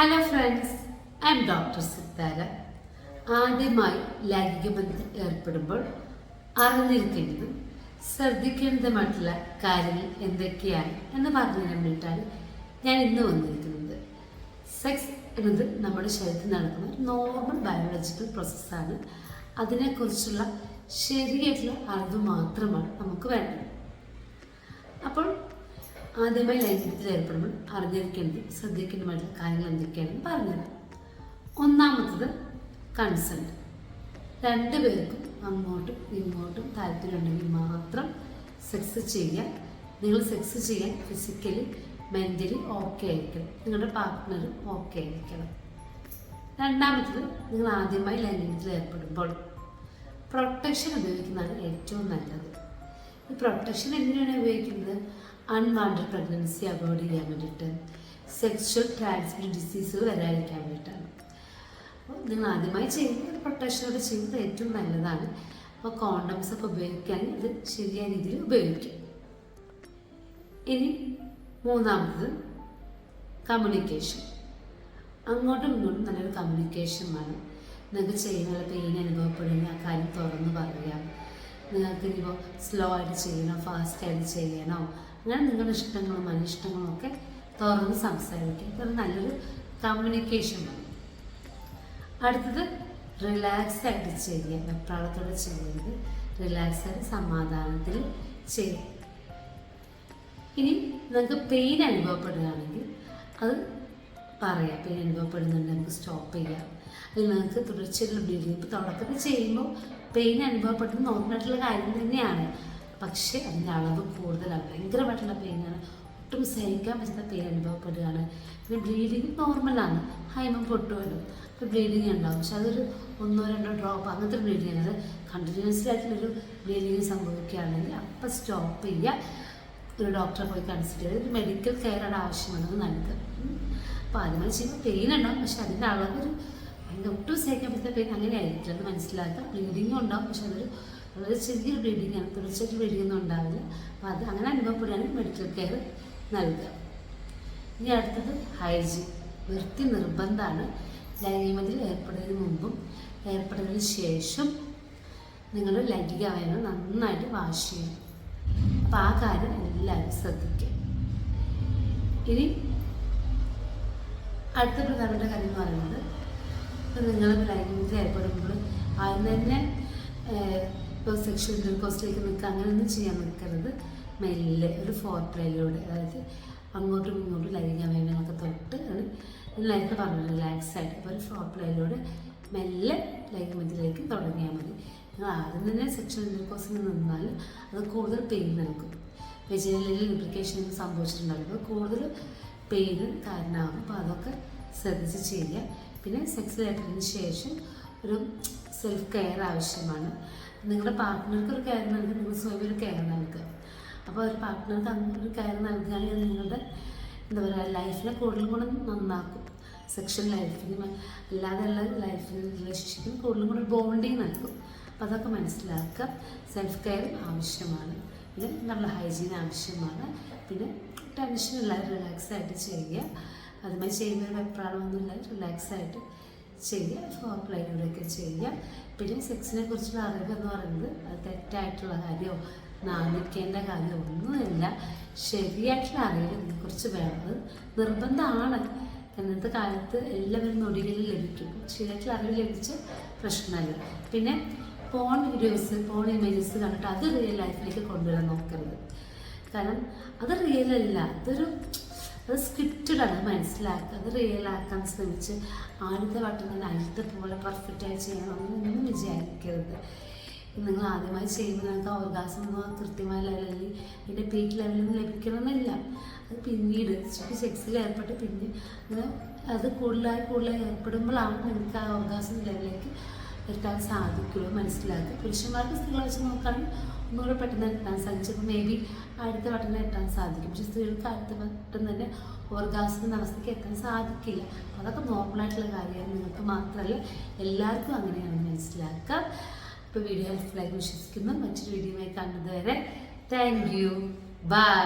Hello friends I am doctor Sithara ആദ്യമായി ലൈംഗിക ബന്ധത്തിൽ ഏർപ്പെടുമ്പോൾ അറിഞ്ഞിരിക്കേണ്ടത് ശ്രദ്ധിക്കേണ്ടതുമായിട്ടുള്ള കാര്യങ്ങൾ എന്തൊക്കെയാണ് എന്ന് പറഞ്ഞു തരാൻ ഞാൻ ഇന്ന് വന്നിരിക്കുന്നത്. സെക്സ് എന്നത് നമ്മുടെ ശരീരത്തിൽ നടക്കുന്ന നോർമൽ ബയോളജിക്കൽ പ്രോസസ്സാണ് അതിനെക്കുറിച്ചുള്ള ശരിയായിട്ടുള്ള അറിവ് മാത്രമാണ് നമുക്ക് വേണ്ടത്. അപ്പോൾ ആദ്യമായി ലൈംഗികത്തിൽ ഏർപ്പെടുമ്പോൾ അറിഞ്ഞിരിക്കേണ്ടത് ശ്രദ്ധിക്കേണ്ടതുമായിട്ടുള്ള കാര്യങ്ങൾ എന്തൊക്കെയാണെന്ന് പറഞ്ഞത് ഒന്നാമത്തത് കൺസൾട്ട് രണ്ട് പേർക്കും അങ്ങോട്ടും ഇങ്ങോട്ടും താല്പര്യമുണ്ടെങ്കിൽ മാത്രം സെക്സ് ചെയ്യാൻ നിങ്ങൾ സെക്സ് ചെയ്യാൻ ഫിസിക്കലി മെന്റലി ഓക്കെ ആയിരിക്കണം. നിങ്ങളുടെ പാർട്ട്ണറും ഓക്കെ ആയിരിക്കണം. രണ്ടാമത്തത് നിങ്ങൾ ആദ്യമായി ലൈംഗികത്തിൽ ഏർപ്പെടുമ്പോൾ പ്രൊട്ടക്ഷൻ ഉപയോഗിക്കുന്നതാണ് ഏറ്റവും നല്ലത്. ഈ പ്രൊട്ടക്ഷൻ എങ്ങനെയാണ് ഉപയോഗിക്കുന്നത്? അൺവാണ്ടഡ് പ്രഗ്നൻസി അവോയ്ഡ് ചെയ്യാൻ വേണ്ടിയിട്ട് സെക്ഷൽ ട്രാൻസ്മിറ്റ് ഡിസീസുകൾ വരാതിരിക്കാൻ വേണ്ടിയിട്ടാണ്. അപ്പോൾ നിങ്ങൾ ആദ്യമായി ചെയ്യുന്നത് പ്രൊട്ടക്ഷനോട് ചെയ്യുന്നത് ഏറ്റവും നല്ലതാണ്. അപ്പോൾ കോണ്ടംസ് ഒക്കെ ഉപയോഗിക്കാൻ ഇത് ശരിയായ രീതിയിൽ ഉപയോഗിക്കും. ഇനി മൂന്നാമത് കമ്മ്യൂണിക്കേഷൻ അങ്ങോട്ടും ഇങ്ങോട്ടും നല്ലൊരു കമ്മ്യൂണിക്കേഷൻ വേണം. നിങ്ങൾക്ക് ചെയ്യുന്ന പെയിൻ അനുഭവപ്പെടുന്ന ആ കാര്യം തുറന്ന് പറയാം നിങ്ങൾക്ക് ഇനിയിപ്പോൾ സ്ലോ ആയിട്ട് ചെയ്യണോ ഫാസ്റ്റ് ആയിട്ട് ചെയ്യണോ? അങ്ങനെ നിങ്ങളുടെ ഇഷ്ടങ്ങളും അനിഷ്ടങ്ങളും ഒക്കെ തുറന്ന് സംസാരിക്കുക ഇതൊരു നല്ലൊരു കമ്മ്യൂണിക്കേഷൻ ആണ്. അടുത്തത് റിലാക്സ് ആയിട്ട് ചെയ്യുക. വെപ്രാളത്തോടെ ചെയ്യരുത് റിലാക്സ് ആയിട്ട് സമാധാനത്തിൽ ചെയ്യുക. ഇനി നിങ്ങൾക്ക് പെയിൻ അനുഭവപ്പെടുകയാണെങ്കിൽ അത് പറയാം. പെയിൻ അനുഭവപ്പെടുന്നുണ്ട് നമുക്ക് സ്റ്റോപ്പ് ചെയ്യാം. അല്ലെങ്കിൽ നിങ്ങൾക്ക് തുടർച്ചയായിട്ടുള്ള ബ്ലീഡിങ് ഇപ്പോൾ തുടക്കത്തിൽ ചെയ്യുമ്പോൾ പെയിൻ അനുഭവപ്പെടുന്നത് നോർമലായിട്ടുള്ള കാര്യം തന്നെയാണ്. പക്ഷേ അതിന്റെ അളവ് കൂടുതലാണ് ഭയങ്കരമായിട്ടുള്ള പെയിനാണ് ഒട്ടും സഹിക്കാൻ പറ്റുന്ന പെയിൻ അനുഭവപ്പെടുകയാണ്. പിന്നെ ബ്ലീഡിങ് നോർമലാണ് ഹൈമം പൊട്ടുമല്ലോ അപ്പോൾ ബ്ലീഡിങ് ഉണ്ടാവും. പക്ഷെ അതൊരു ഒന്നോ രണ്ടോ ഡ്രോപ്പ് അങ്ങനത്തെ ബ്ലീഡിങ് അത് കണ്ടിന്യൂസ്ലി ആയിട്ടുള്ളൊരു ബ്ലീഡിങ് സംഭവിക്കുകയാണെങ്കിൽ അപ്പം സ്റ്റോപ്പ് ചെയ്യുക. ഒരു ഡോക്ടറെ പോയി കൺസൾട്ട് ചെയ്ത് ഒരു മെഡിക്കൽ കെയർ ആണ് ആവശ്യമാണെന്ന് നൽകുക അപ്പോൾ ആദ്യമായി ചെയ്യുമ്പോൾ പെയിൻ ഉണ്ടാവും. പക്ഷെ അതിന്റെ അളവൊരു ഭയങ്കര ഒട്ടും സഹിക്കാൻ പറ്റുന്ന പെയിൻ അങ്ങനെ ആയിരിക്കില്ല അത് മനസ്സിലാക്കുക ബ്ലീഡിങ്ങും ഉണ്ടാവും. പക്ഷെ അതൊരു വളരെ ചെറിയൊരു ബ്ലീഡിങ് ആണ്. തുടർച്ചയായിട്ട് ബ്ലീഡിംഗ് ഒന്നും ഉണ്ടാവില്ല. അപ്പോൾ അത് അങ്ങനെ അനുഭവപ്പെടുകയാണെങ്കിൽ മെഡിക്കൽ കെയർ നൽകുക. ഇനി അടുത്തത് ഹൈജീൻ വൃത്തി നിർബന്ധമാണ്. ലൈംഗികത്തിൽ ഏർപ്പെടുന്നതിന് മുമ്പും ഏർപ്പെടുന്നതിന് ശേഷം നിങ്ങൾ ലൈംഗിക അവയവങ്ങൾ നന്നായിട്ട് വാഷ് ചെയ്യണം. അപ്പം ആ കാര്യം എല്ലാവരും ശ്രദ്ധിക്കുക. ഇനി അടുത്ത പ്രധാനപ്പെട്ട കാര്യം എന്ന് പറയുന്നത് ഇപ്പം നിങ്ങൾ ലൈംഗികത്തിൽ ഏർപ്പെടുമ്പോൾ ആദ്യം തന്നെ സെക്ഷൽ ഇന്റർകോസ്റ്റിലേക്ക് നിൽക്കുക അങ്ങനെയൊന്നും ചെയ്യാൻ നിൽക്കരുത്. മെല്ലെ ഒരു ഫോർ അതായത് അങ്ങോട്ടും ഇങ്ങോട്ടും ലൈംഗിക അവയവങ്ങളൊക്കെ തൊട്ട് അത് നേരത്തെ പറഞ്ഞു റിലാക്സ് ആയിട്ട്. അപ്പോൾ ഒരു ഫോർ മെല്ലെ ലൈംഗികത്തിലേക്ക് തുടങ്ങിയാൽ മതി. നിങ്ങൾ ആദ്യം തന്നെ സെക്ഷൽ ഇന്റർകോസിൽ നിന്നാൽ അത് കൂടുതൽ പെയിൻ നൽകും. വെജിനലിൽ ഇംപ്ലിക്കേഷൻ സംഭവിച്ചിട്ടുണ്ടാകും അപ്പോൾ കൂടുതൽ പെയിന് കാരണമാകും അപ്പോൾ അതൊക്കെ ശ്രദ്ധിച്ച് ചെയ്യുക. പിന്നെ സെക്സ് ലൈഫിന് ശേഷം ഒരു സെൽഫ് കെയർ ആവശ്യമാണ്. നിങ്ങളുടെ പാർട്ട്ണർക്ക് ഒരു കെയർ നൽകുക നിങ്ങൾ സ്വയം ഒരു കെയർ നൽകുക. അപ്പോൾ ഒരു പാർട്ട്ണർക്ക് അങ്ങനെ ഒരു കെയർ നൽകുകയാണെങ്കിൽ നിങ്ങളുടെ എന്താ പറയുക ലൈഫിനെ കൂടുതലും കൂടെ നന്നാക്കും. സെക്ഷൽ ലൈഫിന് അല്ലാതെയുള്ള ലൈഫിന് റിലേഷൻഷിപ്പിന് കൂടുതലും കൂടെ ബോണ്ടിങ് നൽകും. അപ്പോൾ അതൊക്കെ മനസ്സിലാക്കുക. സെൽഫ് കെയർ ആവശ്യമാണ്. പിന്നെ നല്ല ഹൈജീൻ ആവശ്യമാണ്. പിന്നെ ടെൻഷൻ ഇല്ലാതെ റിലാക്സ് ആയിട്ട് ചെയ്യുക. അതുമായി ചെയ്യുന്ന വെപ്രാളമൊന്നുമില്ല റിലാക്സ് ആയിട്ട് ചെയ്യുക ഫോർപ്ലൈനിലൂടെയൊക്കെ ചെയ്യുക പിന്നെ സെക്സിനെ കുറിച്ചുള്ള അറിവ് എന്ന് പറയുന്നത് അത് തെറ്റായിട്ടുള്ള കാര്യമോ നാണിക്കേണ്ട കാര്യമോ ഒന്നുമില്ല. ശരിയായിട്ടുള്ള അറിവ് ഇതിനെക്കുറിച്ച് വേണ്ടത് നിർബന്ധമാണ് ഇന്നത്തെ കാലത്ത് എല്ലാവരും നൊടികളിൽ ലഭിക്കും. ശരിയായിട്ടുള്ള അറിവ് ലഭിച്ച പ്രശ്നമല്ല. പിന്നെ പോൺ വീഡിയോസ് പോൺ ഇമേജസ് കണ്ടിട്ട് അത് റിയൽ ലൈഫിലേക്ക് കൊണ്ടുവരാൻ നോക്കരുത്. കാരണം അത് റിയൽ അല്ല. അതൊരു അത് സ്ക്രിപ്റ്റഡ് ആണ് മനസ്സിലാക്കുക അത് റിയൽ ആക്കാൻ ശ്രമിച്ച് ആദ്യത്തെ വട്ടം തന്നെ ആദ്യത്തെ പോലെ പെർഫെക്റ്റായി ചെയ്യണം അങ്ങനെയൊന്നും വിചാരിക്കരുത്. നിങ്ങൾ ആദ്യമായി ചെയ്യുമ്പോൾ നിങ്ങൾക്ക് അവകാശം കൃത്യമായ ലെവലിൽ അതിന്റെ പീക്ക് ലെവലിൽ നിന്ന് ലഭിക്കണമെന്നില്ല. അത് പിന്നീട് സെക്സിൽ ഏർപ്പെട്ട് പിന്നെ അങ്ങനെ അത് കൂടുതലായി കൂടുതലായി ഏർപ്പെടുമ്പോഴാണ് നിങ്ങൾക്ക് ആ അവകാശം ലെവലിലേക്ക് എത്താൻ സാധിക്കുള്ളൂ മനസ്സിലാക്കുക. പുരുഷന്മാർക്ക് സ്ത്രീകളെ വെച്ച് നോക്കുകയാണെങ്കിൽ ഒന്നുകൂടെ പെട്ടെന്ന് എത്താൻ സാധിച്ചപ്പോൾ മേ ബി അടുത്ത വട്ടം എത്താൻ സാധിക്കും. പക്ഷെ സ്ത്രീകൾക്ക് അടുത്ത വട്ടം തന്നെ ഓർഗാസിന്റെ അവസ്ഥയ്ക്ക് എത്താൻ സാധിക്കില്ല. അതൊക്കെ നോർമലായിട്ടുള്ള കാര്യമാണ്. നിങ്ങൾക്ക് മാത്രമല്ല എല്ലാവർക്കും അങ്ങനെയാണ് മനസ്സിലാക്കുക ഇപ്പോൾ വീഡിയോ ഹെൽപ്ഫുള്ളായി വിശ്വസിക്കുന്നു. മറ്റൊരു വീഡിയോയുമായി കണ്ടതുവരെ താങ്ക് യു ബൈ